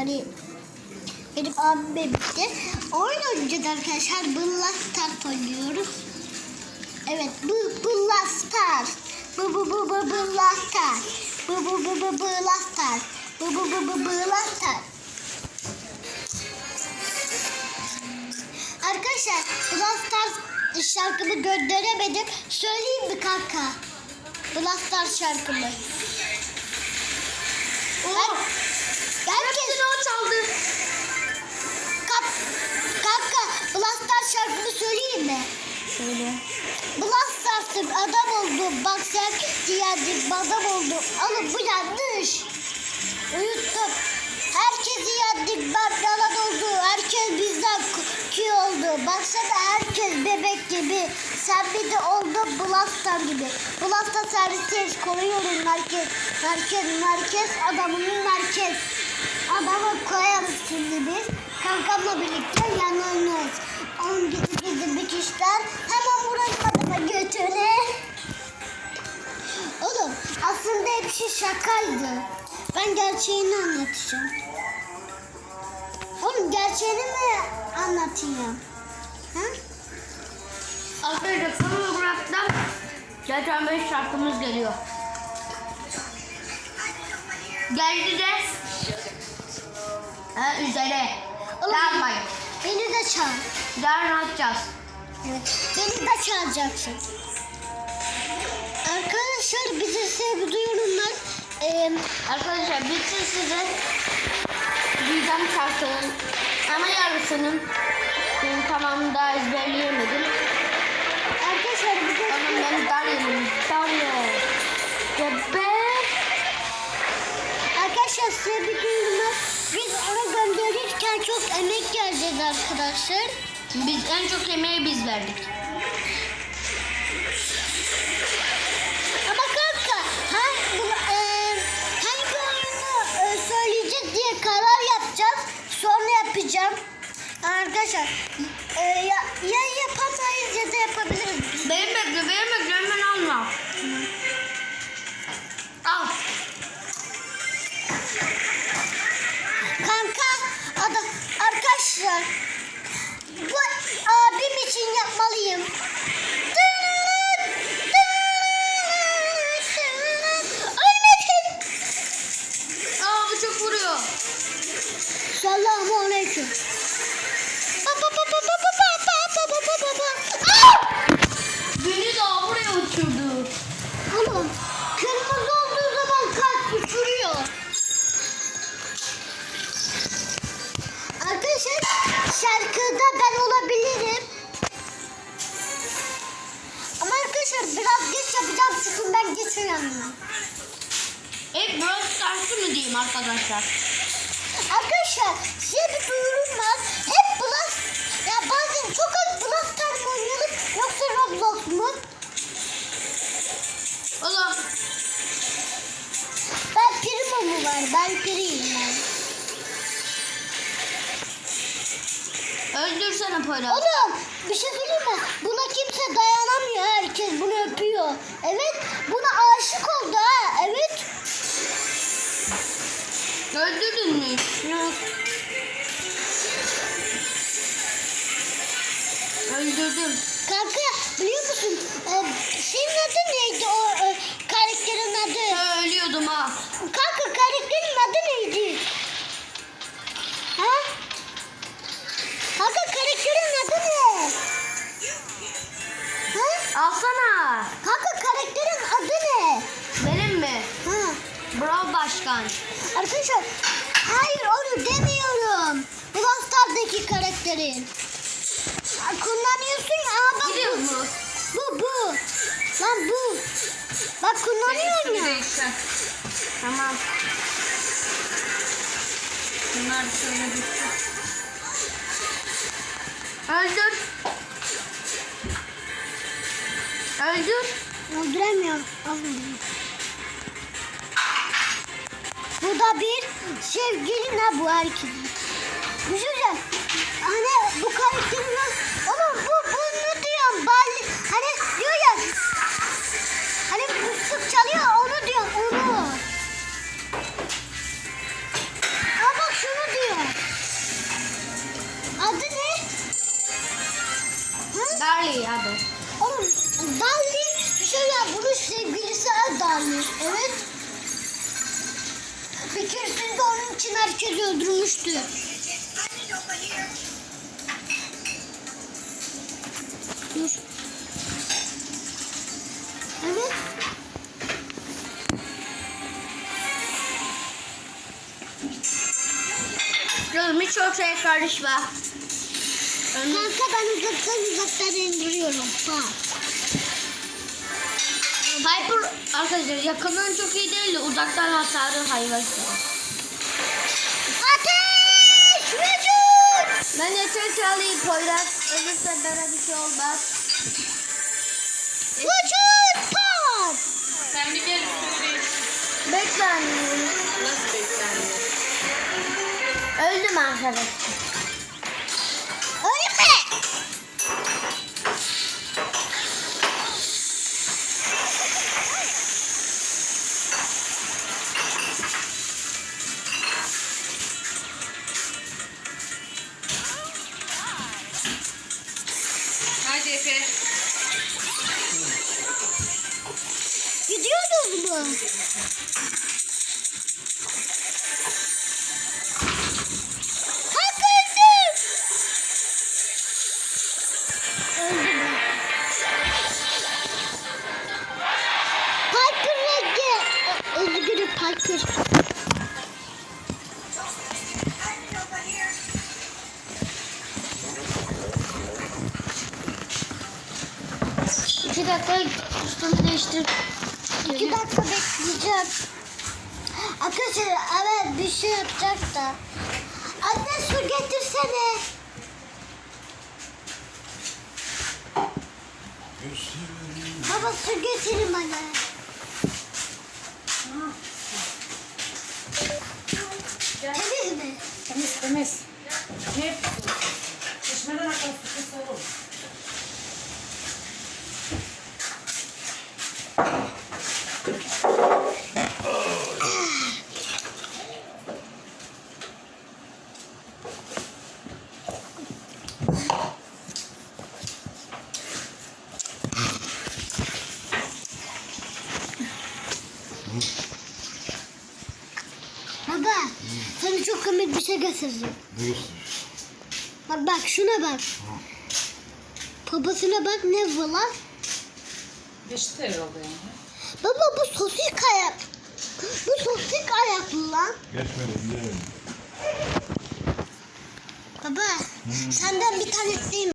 yani benim abim birlikte oyun oynayacağız arkadaşlar. Brawl Stars oynuyoruz. Evet bu Brawl Stars. Bu bu bu bu Brawl Stars. Bu bu bu bu Brawl Stars. Bu bu bu bu Brawl Stars. Arkadaşlar Brawl Stars şarkımı gönderemedim. Söyleyeyim mi kanka? Brawl Stars şarkımı. Oo. Herkes o çaldı. Kap, kanka Brawl Stars şarkımı söyleyeyim mi? Söyle. Stars'ın adam oldu. Bak sen diyendik adam oldu. Oğlum bu yanlış. Uyuttum. Herkesi yendik. Ben yalan oldu. Herkes bizden ki oldu. Baksana herkes bebek gibi. Sen bir de oldun Brawl Stars gibi. Brawl Stars servis koruyorum merkez. Merkez merkez adamının merkez. Adamı koyarız şimdi biz. Kankamla birlikte yanarız. On gidi gidi bir kişiler hemen vuralım adama götüne. Oğlum aslında hepsi şakaydı. Ben gerçeğini anlatacağım. Oğlum gerçeğini mi anlatayım? Ha? Arkadaşlar kanalı bıraktım. Zaten 5 şarkımız geliyor. Geldi de. Ha, üzere. Oğlum, Tamam. Beni de çağır. Yarın atacağız. Evet. Beni de çağıracaksın. Arkadaşlar bize sevgi duyurumlar. Ee, Arkadaşlar bütün size diyeceğim şarkının ama yarısının benim tamamını daha ezberleyemedim. arkadaşlar bize Onun benim Darya'nın Darya. Gebe. Vereceğiz arkadaşlar. Biz en çok emeği biz verdik. Ama kanka ha, bu, e, hangi oyunu e, söyleyecek diye karar yapacağız. Sonra yapacağım. Arkadaşlar e, alayım. Ben geç uyandım. Hep Brawl Stars'ı mı diyeyim arkadaşlar? Arkadaşlar size bir duyurum var. Hep Blast, ya bazen çok az Blast Stars mı oynayalım yoksa Roblox mu? Oğlum Ben Primo mu var? Ben Primo'yum ben. Öldürsene Poyraz. Oğlum bir şey söyleyeyim mi? Buna kimse dayanamıyor. Herkes bunu öpüyor. Evet buna aşık oldu ha. Evet. Öldürdün mü? Öldürdüm. Kanka biliyor musun? Ee, senin adın neydi o e, karakterin adı? Ya ölüyordum ha. Kanka karakterin adı neydi? Başkan. Arkadaşlar hayır onu demiyorum. Brawl Stars'daki karakterin. Kullanıyorsun ya. Aa, bak Gidiyor bu. mu? Bu bu. Lan bu. Bak kullanıyorsun ya. Tamam. Bunlar şöyle düştü. Öldür. Öldür. Öldüremiyorum. Aferin. Bu da bir sevgiline bu erkek. Düşünce hani bu kayıtlı için herkes öldürmüştü. Dur. Evet. Canım hiç ortaya karışma. Kanka ben uzaktan uzaktan indiriyorum. Ha. Piper arkadaşlar yakından çok iyi değil de uzaktan hasarı hayvan. Alayım Poyraz. Ölürse bana bir şey olmaz. Vücut! Pat! Sen bir gel üstüne Bekle anne. Nasıl beklenmiyor? Öldüm arkadaşlar. Özgür'ü Piper. İki dakika üstümü değiştir. İki dakika bekleyeceğim. Arkadaşlar evet bir şey yapacak da. Anne su getirsene. Baba su getirin bana. Komik bir şey göstereceğim. Ne gösteriyor? Bak bak şuna bak. Babasına bak ne bu lan? Geçti herhalde yani. Baba bu sosik ayak. Bu sosik ayaklı lan. Geçmedi, gidemedim. Baba senden bir tane isteyeyim.